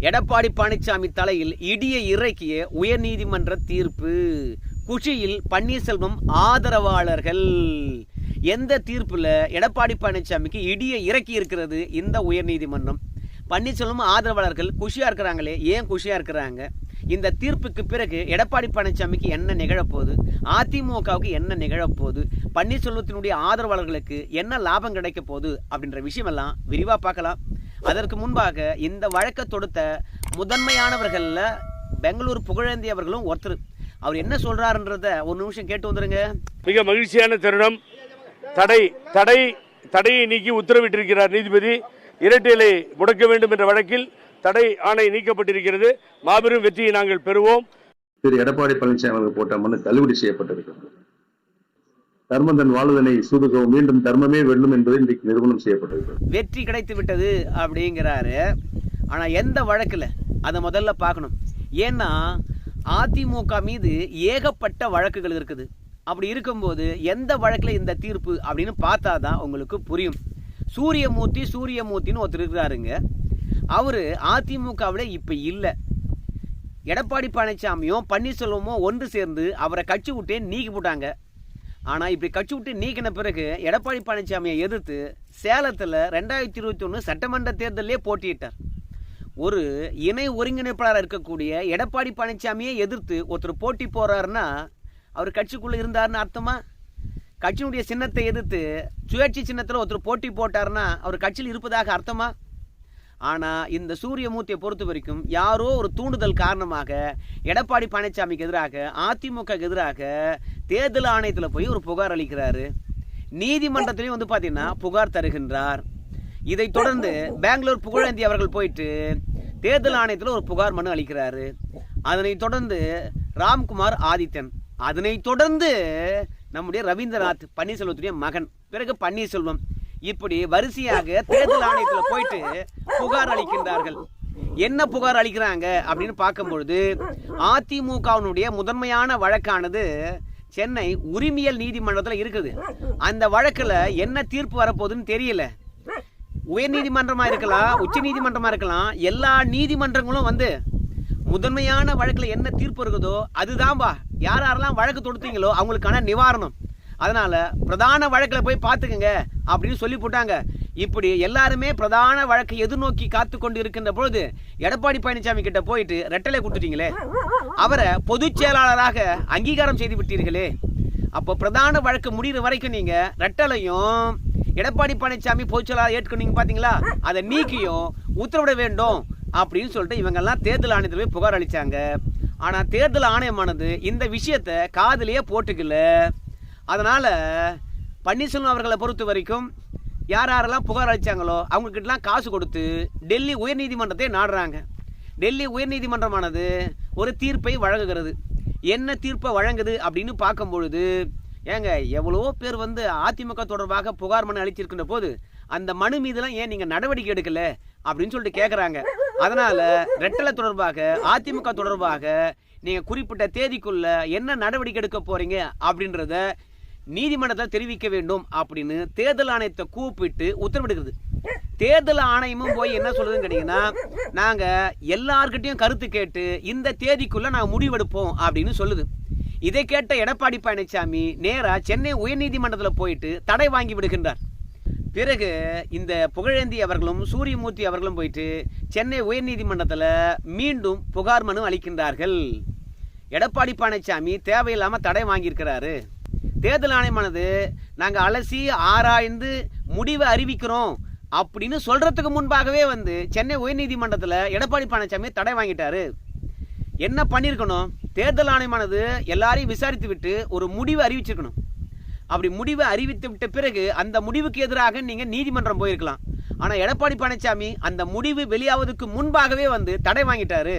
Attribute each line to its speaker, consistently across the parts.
Speaker 1: எடப்பாடி பழனிசாமி தலையில் இடிய இறக்கிய உயர்நீதிமன்ற தீர்ப்பு. குஷியில் பன்னீர்செல்வம் ஆதரவாளர்கள். எந்த தீர்ப்புல எடப்பாடி பழனிசாமிக்கு இடிய இறக்கி இருக்கிறது இந்த உயர்நீதிமன்றம்? பன்னீர்செல்வம் ஆதரவாளர்கள் குஷியாக இருக்கிறாங்களே ஏன் குஷியாக இருக்கிறாங்க? இந்த தீர்ப்புக்கு பிறகு எடப்பாடி பழனிசாமிக்கு என்ன நிகழப்போகுது? அதிமுகவுக்கு என்ன நிகழப்போகுது? பன்னீர்செல்வத்தினுடைய ஆதரவாளர்களுக்கு என்ன லாபம் கிடைக்க போகுது அப்படின்ற விஷயமெல்லாம் விரிவாக பார்க்கலாம். அதற்கு முன்பாக இந்த வழக்கை தொடுத்த முதன்மையானவர்களில் பெங்களூர் புகழேந்தி அவர்களும் ஒருத்தர். அவர் என்ன சொல்றாருன்றத ஒரு நிமிஷம் கேட்டு வந்துருங்க.
Speaker 2: மிக மகிழ்ச்சியான தருணம். தடை தடை தடையை நீக்கி உத்தரவிட்டிருக்கிறார் நீதிபதி. இரட்டையிலை முடக்க வேண்டும் என்ற வழக்கில் தடை ஆணை நீக்கப்பட்டிருக்கிறது. மாபெரும் வெற்றியை நாங்கள் பெறுவோம்.
Speaker 3: திரு. எடப்பாடி பழனிசாமி அவர்கள் போட்ட மனு தள்ளுபடி செய்யப்பட்டிருக்கிறது. தர்மந்தன் வாழ்வதனை சூதுகவும் மீண்டும் தர்மமே வெல்லும் என்பது இன்றைக்கு நிறுவனம் செய்யப்பட்டிருக்கிறது.
Speaker 1: வெற்றி கிடைத்து விட்டது அப்படிங்கிறாரு. ஆனா எந்த வழக்குல? அதை முதல்ல பார்க்கணும். ஏன்னா அதிமுக மீது ஏகப்பட்ட வழக்குகள் இருக்குது. அப்படி இருக்கும்போது எந்த வழக்குல இந்த தீர்ப்பு அப்படின்னு பார்த்தா தான் உங்களுக்கு புரியும். சூரியமூர்த்தி சூரியமூர்த்தின்னு ஒருத்தர் இருக்கிறாருங்க. அவர் அதிமுகவில் இப்போ இல்லை. எடப்பாடி பழனிசாமியும் பன்னீர்செல்வமும் ஒன்று சேர்ந்து அவரை கட்சி விட்டே நீக்கி போட்டாங்க. ஆனால் இப்படி கட்சி விட்டு நீக்கின பிறகு எடப்பாடி பழனிசாமியை எதிர்த்து சேலத்தில் ரெண்டாயிரத்தி இருபத்தி ஒன்று சட்டமன்ற தேர்தலே போட்டியிட்டார். ஒரு இணை ஒருங்கிணைப்பாளராக இருக்கக்கூடிய எடப்பாடி பழனிசாமியை எதிர்த்து ஒருத்தர் போட்டி போகிறாருன்னா அவர் கட்சிக்குள்ளே இருந்தாருன்னு அர்த்தமாக கட்சியினுடைய சின்னத்தை எதிர்த்து சுயேட்சை சின்னத்தில் ஒருத்தர் போட்டி போட்டாருன்னா அவர் கட்சியில் இருப்பதாக அர்த்தமா? ஆனால் இந்த சூரியமூர்த்தியை பொறுத்த வரைக்கும் யாரோ ஒரு தூண்டுதல் காரணமாக எடப்பாடி பழனிசாமிக்கு எதிராக அதிமுக எதிராக தேர்தல் ஆணையத்தில் போய் ஒரு புகார் அளிக்கிறாரு. நீதிமன்றத்திலையும் வந்து பார்த்தீங்கன்னா புகார் தருகின்றார். இதைத் தொடர்ந்து பெங்களூர் புகழேந்தி அவர்கள் போயிட்டு தேர்தல் ஆணையத்தில் ஒரு புகார் மனு அளிக்கிறாரு. அதனை தொடர்ந்து ராம்குமார் ஆதித்தன். அதனைத் தொடர்ந்து நம்முடைய ரவீந்திரநாத் பன்னீர்செல்வத்துடைய மகன். பிறகு பன்னீர்செல்வம். இப்படி வரிசையாக தேர்தல் ஆணையத்தில் போயிட்டு புகார் அளிக்கின்றார்கள். என்ன புகார் அளிக்கிறாங்க அப்படின்னு பார்க்கும்பொழுது அதிமுகவினுடைய முதன்மையான வழக்கானது சென்னை உரிமையல் நீதிமன்றத்தில் இருக்குது. அந்த வழக்கில் என்ன தீர்ப்பு வரப்போகுதுன்னு தெரியல. உயர் நீதிமன்றமாக இருக்கலாம் உச்ச நீதிமன்றமாக இருக்கலாம் எல்லா நீதிமன்றங்களும் வந்து முதன்மையான வழக்கில் என்ன தீர்ப்பு இருக்குதோ அதுதான்பா. யார் யாரெல்லாம் வழக்கு தொடுத்தீங்களோ அவங்களுக்கான நிவாரணம். அதனால் பிரதான வழக்கில் போய் பார்த்துக்குங்க அப்படின்னு சொல்லி போட்டாங்க. இப்படி எல்லாருமே பிரதான வழக்கை எதிர்நோக்கி காத்து கொண்டு இருக்கின்ற பொழுது எடப்பாடி பழனிசாமி கிட்ட போயிட்டு ரெட்டலை கொடுத்துட்டீங்களே அவரை பொதுச் செயலாளராக அங்கீகாரம் செய்து விட்டீர்களே. அப்போ பிரதான வழக்கு முடிகிற வரைக்கும் நீங்கள் ரெட்டலையும் எடப்பாடி பழனிசாமி பொதுச்செயலாளர் ஏற்றுக்கொண்டீங்க பார்த்தீங்களா? அதை நீக்கியும் உத்தரவிட வேண்டும் அப்படின்னு சொல்லிட்டு இவங்கெல்லாம் தேர்தல் ஆணையத்தில் போய் புகார் அளித்தாங்க ஆனால் தேர்தல் ஆணையமானது இந்த விஷயத்தை காதலியே போட்டுக்கல. அதனால் பன்னீர்செல்வம் அவர்களை பொறுத்த வரைக்கும் யார் யாரெல்லாம் புகார் அளித்தாங்களோ அவங்கக்கிட்டலாம் காசு கொடுத்து டெல்லி உயர்நீதிமன்றத்தை நாடுறாங்க. டெல்லி உயர்நீதிமன்றமானது ஒரு தீர்ப்பை வழங்குகிறது. என்ன தீர்ப்பை வழங்குது அப்படின்னு பார்க்கும் பொழுது ஏங்க எவ்வளவோ பேர் வந்து அதிமுக தொடர்பாக புகார் மனு அளிச்சிருக்கின்ற போது அந்த மனு மீதெல்லாம் ஏன் நீங்கள் நடவடிக்கை எடுக்கல? அப்படின்னு சொல்லிட்டு கேட்குறாங்க அதனால ரெட்டலை தொடர்பாக அதிமுக தொடர்பாக நீங்க குறிப்பிட்ட தேதிக்குள்ள என்ன நடவடிக்கை எடுக்க போறீங்க அப்படின்றத நீதிமன்றத்தில் தெரிவிக்க வேண்டும் அப்படின்னு தேர்தல் ஆணையத்தை கூப்பிட்டு உத்தரவிடுகிறது. தேர்தல் ஆணையமும் போய் என்ன சொல்லுதுன்னு கேட்டீங்கன்னா நாங்க எல்லார்கிட்டையும் கருத்து கேட்டு இந்த தேதிக்குள்ள நாங்க முடிவெடுப்போம் அப்படின்னு சொல்லுது. இதை கேட்ட எடப்பாடி பழனிசாமி நேரா சென்னை உயர்நீதிமன்றத்தில் போயிட்டு தடை வாங்கி விடுகின்றார். பிறகு இந்த புகழேந்தி அவர்களும் சூரியமூர்த்தி அவர்களும் போயிட்டு சென்னை உயர்நீதிமன்றத்தில் மீண்டும் புகார் மனு அளிக்கின்றார்கள். எடப்பாடி பழனிசாமி தேவையில்லாமல் தடை வாங்கியிருக்கிறாரு. தேர்தல் ஆணையமானது நாங்கள் அலசி ஆராய்ந்து முடிவை அறிவிக்கிறோம் அப்படின்னு சொல்கிறதுக்கு முன்பாகவே வந்து சென்னை உயர்நீதிமன்றத்தில் எடப்பாடி பழனிசாமி தடை வாங்கிட்டாரு. என்ன பண்ணியிருக்கணும் தேர்தல் ஆணையமானது எல்லாரையும் விசாரித்து விட்டு ஒரு முடிவு அறிவிச்சிருக்கணும். அப்படி முடிவை அறிவித்து விட்ட பிறகு அந்த முடிவுக்கு எதிராக நீங்கள் நீதிமன்றம் போயிருக்கலாம். ஆனால் எடப்பாடி பழனிசாமி அந்த முடிவு வெளியாவதுக்கு முன்பாகவே வந்து தடை வாங்கிட்டாரு.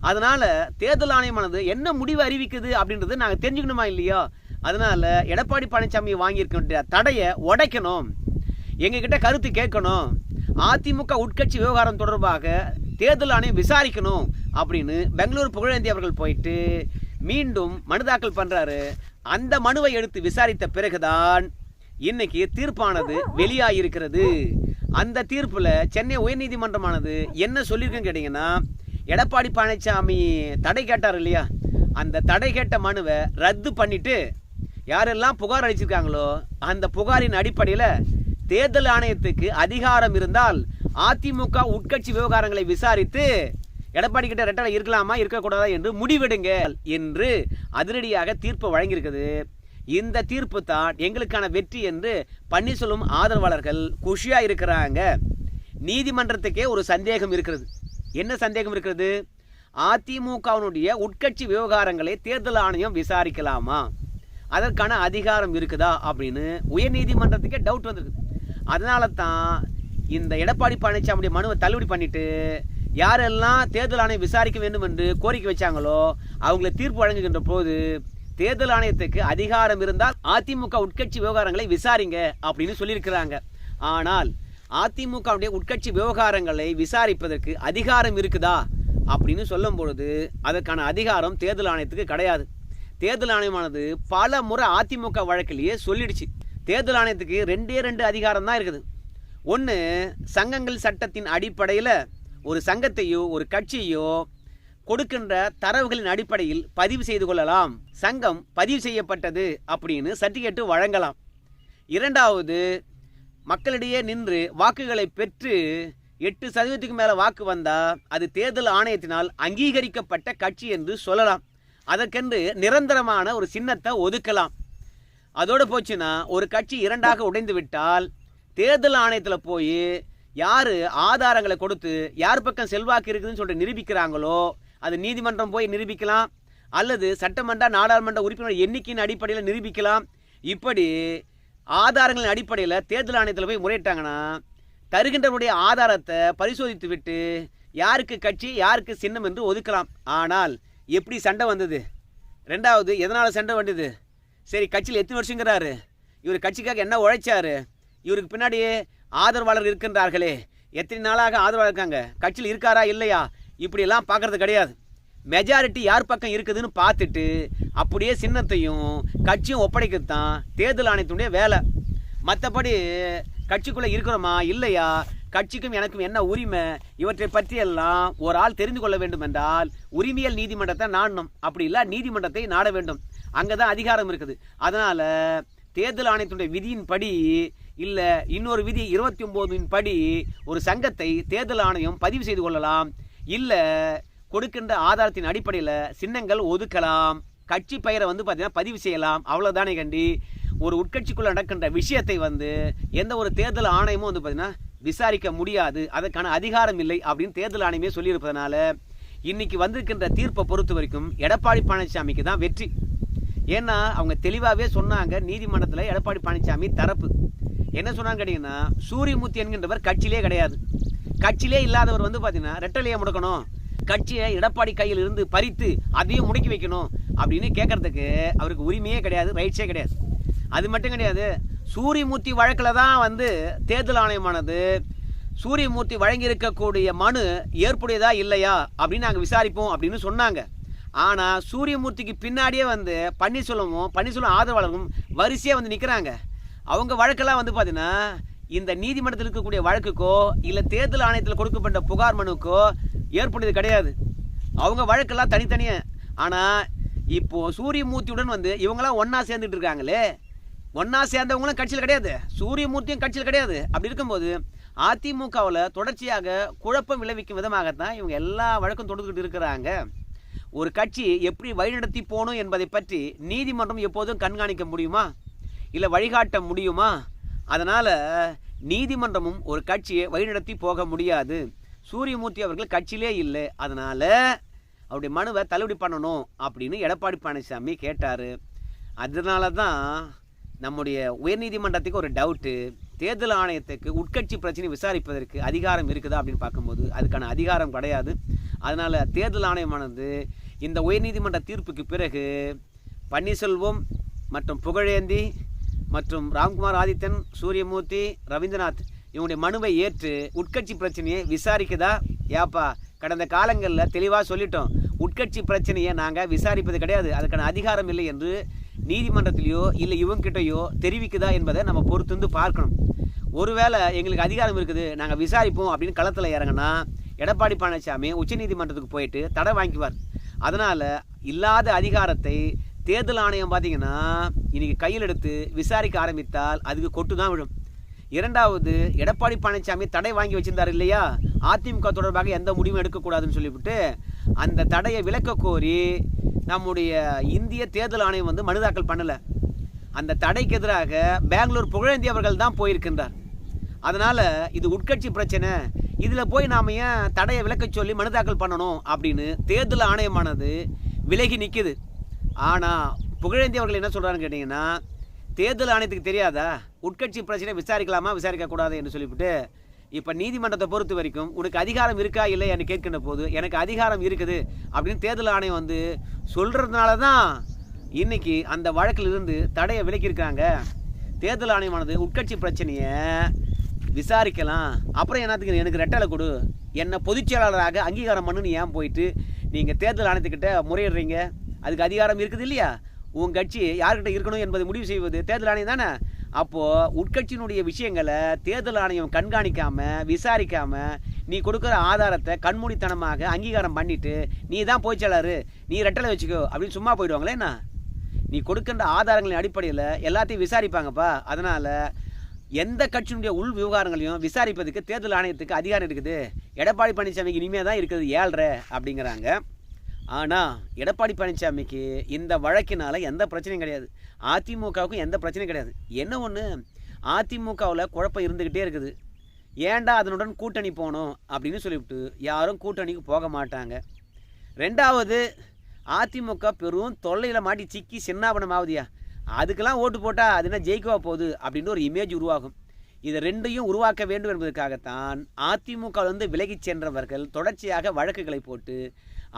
Speaker 1: அதனால தேர்தல் ஆணையமானது என்ன முடிவு அறிவிக்குது அப்படின்றது நாங்கள் தெரிஞ்சுக்கணுமா இல்லையா? அதனால எடப்பாடி பழனிசாமி வாங்கியிருக்கின்ற தடையை உடைக்கணும். எங்ககிட்ட கருத்து கேட்கணும். அதிமுக உட்கட்சி விவகாரம் தொடர்பாக தேர்தல் ஆணையம் விசாரிக்கணும் அப்படின்னு பெங்களூர் புகழேந்தி அவர்கள் போயிட்டு மீண்டும் மனு தாக்கல் பண்ணுறாரு அந்த மனுவை எடுத்து விசாரித்த பிறகுதான் இன்னைக்கு தீர்ப்பானது வெளியாகிருக்கிறது அந்த தீர்ப்பில் சென்னை உயர்நீதிமன்றமானது என்ன சொல்லியிருக்குன்னு கேட்டிங்கன்னா எடப்பாடி பழனிசாமி தடை கேட்டார் இல்லையா? அந்த தடை கேட்ட மனுவை ரத்து பண்ணிட்டு யாரெல்லாம் புகார் அளிச்சிருக்காங்களோ அந்த புகாரின் அடிப்படையில் தேர்தல் ஆணையத்துக்கு அதிகாரம் இருந்தால் அதிமுக உட்கட்சி விவகாரங்களை விசாரித்து எடப்பாடி கிட்ட ரெட்டலை இருக்கலாமா இருக்கக்கூடாதா என்று முடிவெடுங்க என்று அதிரடியாக தீர்ப்பு வழங்கியிருக்குது. இந்த தீர்ப்பு தான் எங்களுக்கான வெற்றி என்று பன்னீர்செல்வம் ஆதரவாளர்கள் குஷியாக இருக்கிறாங்க. நீதிமன்றத்துக்கே ஒரு சந்தேகம் இருக்கிறது. என்ன சந்தேகம் இருக்கிறது? அதிமுகவினுடைய உட்கட்சி விவகாரங்களை தேர்தல் ஆணையம் விசாரிக்கலாமா? அதற்கான அதிகாரம் இருக்குதா அப்படின்னு உயர்நீதிமன்றத்துக்கே டவுட் வந்திருக்கு அதனால தான் இந்த எடப்பாடி பழனிசாமியுடைய மனுவை தள்ளுபடி பண்ணிட்டு யாரெல்லாம் தேர்தல் ஆணையம் விசாரிக்க வேண்டும் என்று கோரிக்கை வச்சாங்களோ அவங்களை தீர்ப்பு வழங்குகின்ற போது தேர்தல் ஆணையத்துக்கு அதிகாரம் இருந்தால் அதிமுக உட்கட்சி விவகாரங்களை விசாரிங்க அப்படின்னு சொல்லியிருக்கிறாங்க. ஆனால் அதிமுகவுடைய உட்கட்சி விவகாரங்களை விசாரிப்பதற்கு அதிகாரம் இருக்குதா அப்படின்னு சொல்லும் பொழுது அதற்கான அதிகாரம் தேர்தல் ஆணையத்துக்கு கிடையாது. தேர்தல் ஆணையமானது பல முறை அதிமுக வழக்கிலேயே சொல்லிடுச்சு. தேர்தல் ஆணையத்துக்கு ரெண்டே ரெண்டு அதிகாரம் தான் இருக்குது. ஒன்று சங்கங்கள் சட்டத்தின் அடிப்படையில் ஒரு சங்கத்தையோ ஒரு கட்சியோ கொடுக்கின்ற தரவுகளின் அடிப்படையில் பதிவு செய்து கொள்ளலாம். சங்கம் பதிவு செய்யப்பட்டது அப்படின்னு சர்டிஃபிகேட்டு வழங்கலாம். இரண்டாவது மக்களிடையே நின்று வாக்குகளை பெற்று எட்டு சதவீதத்துக்கு மேலே வாக்கு வந்தால் அது தேர்தல் ஆணையத்தினால் அங்கீகரிக்கப்பட்ட கட்சி என்று சொல்லலாம். அதற்கென்று நிரந்தரமான ஒரு சின்னத்தை ஒதுக்கலாம். அதோடு போச்சுன்னா ஒரு கட்சி இரண்டாக உடைந்து விட்டால் தேர்தல் ஆணையத்தில் போய் யார் ஆதாரங்களை கொடுத்து யார் பக்கம் செல்வாக்கு இருக்குதுன்னு சொல்லிட்டு நிரூபிக்கிறாங்களோ அது நீதிமன்றம் போய் நிரூபிக்கலாம். அல்லது சட்டமன்ற நாடாளுமன்ற உறுப்பினர் எண்ணிக்கையின் அடிப்படையில் நிரூபிக்கலாம். இப்படி ஆதாரங்களின் அடிப்படையில் தேர்தல் ஆணையத்தில் போய் முறையிட்டாங்கன்னா தருகின்றவருடைய ஆதாரத்தை பரிசோதித்து விட்டு யாருக்கு கட்சி யாருக்கு சின்னம் என்று ஒதுக்கலாம். ஆனால் எப்படி சண்டை வந்தது? ரெண்டாவது எதனால் சண்டை வந்தது? சரி கட்சியில் எத்தனை வருஷங்கிறாரு? இவர் கட்சிக்காக என்ன உழைச்சாரு? இவருக்கு பின்னாடி ஆதரவாளர் இருக்கின்றார்களே. எத்தனை நாளாக ஆதரவாளர் இருக்காங்க? கட்சியில் இருக்காரா? இல்லையா? இப்படியெல்லாம் பார்க்கறது கிடையாது. மெஜாரிட்டி யார் பக்கம் இருக்குதுன்னு பார்த்துட்டு அப்படியே சின்னத்தையும் கட்சியும் ஒப்படைக்கிறது தான் தேர்தல் ஆணையத்தினுடைய வேலை. மற்றபடி கட்சிக்குள்ளே இருக்கிறோமா? இல்லையா? கட்சிக்கும் எனக்கும் என்ன உரிமை? இவற்றை பற்றியெல்லாம் ஒரு ஆள் தெரிந்து கொள்ள வேண்டும் என்றால் உரிமையல் நீதிமன்றத்தை நாடணும். அப்படி இல்லை நீதிமன்றத்தை நாட வேண்டும். அங்கே தான் அதிகாரம் இருக்குது. அதனால் தேர்தல் ஆணையத்தினுடைய விதியின்படி இல்லை இன்னொரு விதி இருபத்தி ஒம்போதின் படி ஒரு சங்கத்தை தேர்தல் ஆணையம் பதிவு செய்து கொள்ளலாம். இல்லை கொடுக்கின்ற ஆதாரத்தின் அடிப்படையில் சின்னங்கள் ஒதுக்கலாம். கட்சி பெயரை வந்து பார்த்தீங்கன்னா பதிவு செய்யலாம். அவ்வளோதானே கண்டி. ஒரு உட்கட்சிக்குள்ளே நடக்கின்ற விஷயத்தை வந்து எந்த ஒரு தேர்தல் ஆணையமும் வந்து பார்த்தீங்கன்னா விசாரிக்க முடியாது. அதற்கான அதிகாரம் இல்லை அப்படின்னு தேர்தல் ஆணையமே சொல்லியிருப்பதனால இன்னைக்கு வந்திருக்கின்ற தீர்ப்பை பொறுத்த வரைக்கும் எடப்பாடி பழனிசாமிக்கு தான் வெற்றி. ஏன்னா அவங்க தெளிவாகவே சொன்னாங்க நீதிமன்றத்தில் எடப்பாடி பழனிசாமி தரப்பு. என்ன சொன்னாங்க கேட்டிங்கன்னா சூரியமூர்த்தி என்கின்றவர் கட்சியிலே கிடையாது. கட்சியிலே இல்லாதவர் வந்து பார்த்தீங்கன்னா ரெட்டலையை முடக்கணும். கட்சியை எடப்பாடி கையில் இருந்து பறித்து அதையும் முடக்கி வைக்கணும் அப்படின்னு கேட்கறதுக்கு அவருக்கு உரிமையே கிடையாது ரைட்ஸே கிடையாது. அது மட்டும் கிடையாது சூரியமூர்த்தி வழக்கில் தான் வந்து தேர்தல் ஆணையமானது சூரியமூர்த்தி வழங்கியிருக்கக்கூடிய மனு ஏற்புடையதா இல்லையா அப்படின்னு நாங்கள் விசாரிப்போம் அப்படின்னு சொன்னாங்க. ஆனால் சூரியமூர்த்திக்கு பின்னாடியே வந்து பன்னீர்செல்வமும் பன்னீர்செல்வம் ஆதரவாளரும் வரிசையாக வந்து நிற்கிறாங்க அவங்க வழக்கெல்லாம் வந்து பார்த்தீங்கன்னா இந்த நீதிமன்றத்தில் இருக்கக்கூடிய வழக்குக்கோ இல்லை தேர்தல் ஆணையத்தில் கொடுக்கப்பட்ட புகார் மனுக்கோ ஏற்படுது கிடையாது. அவங்க வழக்கெல்லாம் தனித்தனியாக ஆனால் இப்போது சூரியமூர்த்தியுடன் வந்து இவங்களாம் ஒன்றா சேர்ந்துட்டு இருக்காங்களே ஒன்றா சேர்ந்தவங்களும் கட்சியில் கிடையாது. சூரியமூர்த்தியும் கட்சியில் கிடையாது. அப்படி இருக்கும்போது அதிமுகவில் தொடர்ச்சியாக குழப்பம் விளைவிக்கும் விதமாகத்தான் இவங்க எல்லா வழக்கும் தொடுத்துக்கிட்டு இருக்கிறாங்க. ஒரு கட்சி எப்படி வழிநடத்தி போகணும் என்பதை பற்றி நீதிமன்றம் எப்போதும் கண்காணிக்க முடியுமா? இல்லை வழிகாட்ட முடியுமா? அதனால் நீதிமன்றமும் ஒரு கட்சியை வழிநடத்தி போக முடியாது. சூரியமூர்த்தி அவர்கள் கட்சியிலே இல்லை. அதனால் அவருடைய மனுவை தள்ளுபடி பண்ணணும் அப்படின்னு எடப்பாடி பழனிசாமி கேட்டார். அதனால தான் நம்முடைய உயர்நீதிமன்றத்துக்கு ஒரு டவுட்டு. தேர்தல் ஆணையத்துக்கு உட்கட்சி பிரச்சனை விசாரிப்பதற்கு அதிகாரம் இருக்குதா அப்படின்னு பார்க்கும்போது அதுக்கான அதிகாரம் கிடையாது. அதனால் தேர்தல் ஆணையமானது இந்த உயர்நீதிமன்ற தீர்ப்புக்கு பிறகு பன்னீர்செல்வம் மற்றும் புகழேந்தி மற்றும் ராம்குமார் ஆதித்தன் சூரியமூர்த்தி ரவீந்திரநாத் இவங்களுடைய மனுவை ஏற்று உட்கட்சி பிரச்சனையை விசாரிக்குதா? ஏப்பா கடந்த காலங்களில் தெளிவாக சொல்லிட்டோம். உட்கட்சி பிரச்சனையை நாங்கள் விசாரிப்பது கிடையாது. அதுக்கான அதிகாரம் இல்லை என்று நீதிமன்றத்திலேயோ இல்லை இவங்ககிட்டயோ தெரிவிக்குதா என்பதை நம்ம பொறுத்திருந்து பார்க்கணும். ஒருவேளை எங்களுக்கு அதிகாரம் இருக்குது நாங்கள் விசாரிப்போம் அப்படின்னு களத்தில் இறங்கினா எடப்பாடி பழனிசாமி உச்சநீதிமன்றத்துக்கு போயிட்டு தடை வாங்கிக்குவார். அதனால் இல்லாத அதிகாரத்தை தேர்தல் ஆணையம் பார்த்தீங்கன்னா இன்னைக்கு கையில் எடுத்து விசாரிக்க ஆரம்பித்தால் அதுக்கு கொட்டு தான் விழும். இரண்டாவது எடப்பாடி பழனிசாமி தடை வாங்கி வச்சிருந்தார் இல்லையா? அதிமுக தொடர்பாக எந்த முடிவும் எடுக்கக்கூடாதுன்னு சொல்லிவிட்டு அந்த தடையை விலக்க கோரி நம்முடைய இந்திய தேர்தல் ஆணையம் வந்து மனு தாக்கல் பண்ணலை. அந்த தடைக்கு எதிராக பெங்களூர் புகழேந்தி அவர்கள் தான் போயிருக்கின்றார். அதனால் இது உட்கட்சி பிரச்சனை. இதில் போய் நாம் ஏன் தடையை விலக்க சொல்லி மனு தாக்கல் பண்ணணும் அப்படின்னு தேர்தல் ஆணையமானது விலகி நிற்கிது ஆனால் புகழேந்தி அவர்கள் என்ன சொல்கிறான்னு கேட்டிங்கன்னா தேர்தல் ஆணையத்துக்கு தெரியாதா? உட்கட்சி பிரச்சனை விசாரிக்கலாமா விசாரிக்கக்கூடாது என்று சொல்லிவிட்டு இப்போ நீதிமன்றத்தை பொறுத்த வரைக்கும் உனக்கு அதிகாரம் இருக்கா இல்லை என்று கேட்கின்ற போது எனக்கு அதிகாரம் இருக்குது அப்படின்னு தேர்தல் ஆணையம் வந்து சொல்கிறதுனால தான் இன்னைக்கு அந்த வழக்கில் இருந்து தடையை விலக்கியிருக்காங்க தேர்தல் ஆணையமானது உட்கட்சி பிரச்சனையை விசாரிக்கலாம். அப்புறம் என்னத்துக்கு எனக்கு ரெட்டலை கொடு. என்னை பொதுச் செயலாளராக அங்கீகாரம் பண்ணுன்னு ஏன் போயிட்டு நீங்கள் தேர்தல் ஆணையத்துக்கிட்ட முறையிடுறீங்க? அதுக்கு அதிகாரம் இருக்குது இல்லையா? உன் கட்சி யார்கிட்ட இருக்கணும் என்பதை முடிவு செய்வது தேர்தல் ஆணையம் தானே? அப்போது உட்கட்சியினுடைய விஷயங்களை தேர்தல் ஆணையம் கண்காணிக்காமல் விசாரிக்காமல் நீ கொடுக்குற ஆதாரத்தை கண்மூடித்தனமாக அங்கீகாரம் பண்ணிவிட்டு நீ தான் போய்ச்சலாரு நீ ரெட்டலை வச்சுக்கோ அப்படின்னு சும்மா போயிடுவாங்களே என்ன? நீ கொடுக்கின்ற ஆதாரங்களின் அடிப்படையில் எல்லாத்தையும் விசாரிப்பாங்கப்பா. அதனால் எந்த கட்சியினுடைய உள் விவகாரங்களையும் விசாரிப்பதுக்கு தேர்தல் ஆணையத்துக்கு அதிகாரம் இருக்குது. எடப்பாடி பழனிசாமிக்கு இனிமேல் தான் இருக்குது ஏழ்ரை அப்படிங்கிறாங்க. ஆனால் எடப்பாடி பழனிசாமிக்கு இந்த வழக்கினால் எந்த பிரச்சனையும் கிடையாது. அதிமுகவுக்கும் எந்த பிரச்சனையும் கிடையாது. என்ன ஒன்று அதிமுகவில் குழப்பம் இருந்துக்கிட்டே இருக்குது. ஏன்டா அதனுடன் கூட்டணி போகணும் அப்படின்னு சொல்லிவிட்டு யாரும் கூட்டணிக்கு போக மாட்டாங்க. ரெண்டாவது அதிமுக பெரும் தொல்லையில் மாட்டி சிக்கி சின்னாபனம் ஆகுதியா. அதுக்கெல்லாம் ஓட்டு போட்டால் அது என்ன ஜெயிக்கவா போகுது அப்படின்னு ஒரு இமேஜ் உருவாகும். இதை ரெண்டையும் உருவாக்க வேண்டும் என்பதற்காகத்தான் அதிமுகவிலிருந்து வந்து விலகிச் சென்றவர்கள் தொடர்ச்சியாக வழக்குகளை போட்டு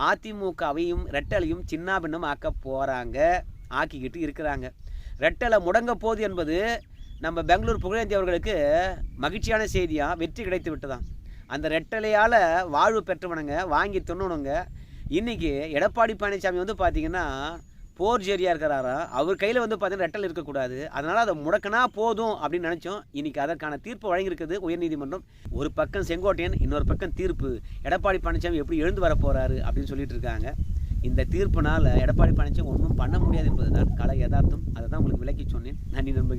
Speaker 1: அதிமுகவையும் ரெட்டலையும் சின்னாபின்னம் ஆக்க போகிறாங்க ஆக்கிக்கிட்டு இருக்கிறாங்க. ரெட்டலை முடங்க போகுது என்பது நம்ம பெங்களூர் புகழேந்தி அவர்களுக்கு மகிழ்ச்சியான செய்தியாக வெற்றி கிடைத்து விட்டதாம். அந்த ரெட்டலையால் வாழ்வு பெற்றவனுங்க வாங்கி தின்னணுங்க. இன்றைக்கி எடப்பாடி பழனிசாமி வந்து பார்த்திங்கன்னா போர் ஜெரியா இருக்கிறாரா? அவர் கையில் வந்து பார்த்தீங்கன்னா ரெட்டல் இருக்கக்கூடாது. அதனால் அதை முடக்கினா போதும் அப்படின்னு நினச்சோம். இன்னைக்கு அதற்கான தீர்ப்பு வழங்கியிருக்குது உயர்நீதிமன்றம். ஒரு பக்கம் செங்கோட்டையன் இன்னொரு பக்கம் தீர்ப்பு. எடப்பாடி பழனிசாமி எப்படி எழுந்து வர போகிறாரு அப்படின்னு சொல்லிட்டு இருக்காங்க. இந்த தீர்ப்புனால் எடப்பாடி பழனிசாமி ஒன்றும் பண்ண முடியாது என்பதுதான் கலை யதார்த்தம். அதை தான் உங்களுக்கு விளக்கி சொன்னேன். நன்றி நண்பர்கள்.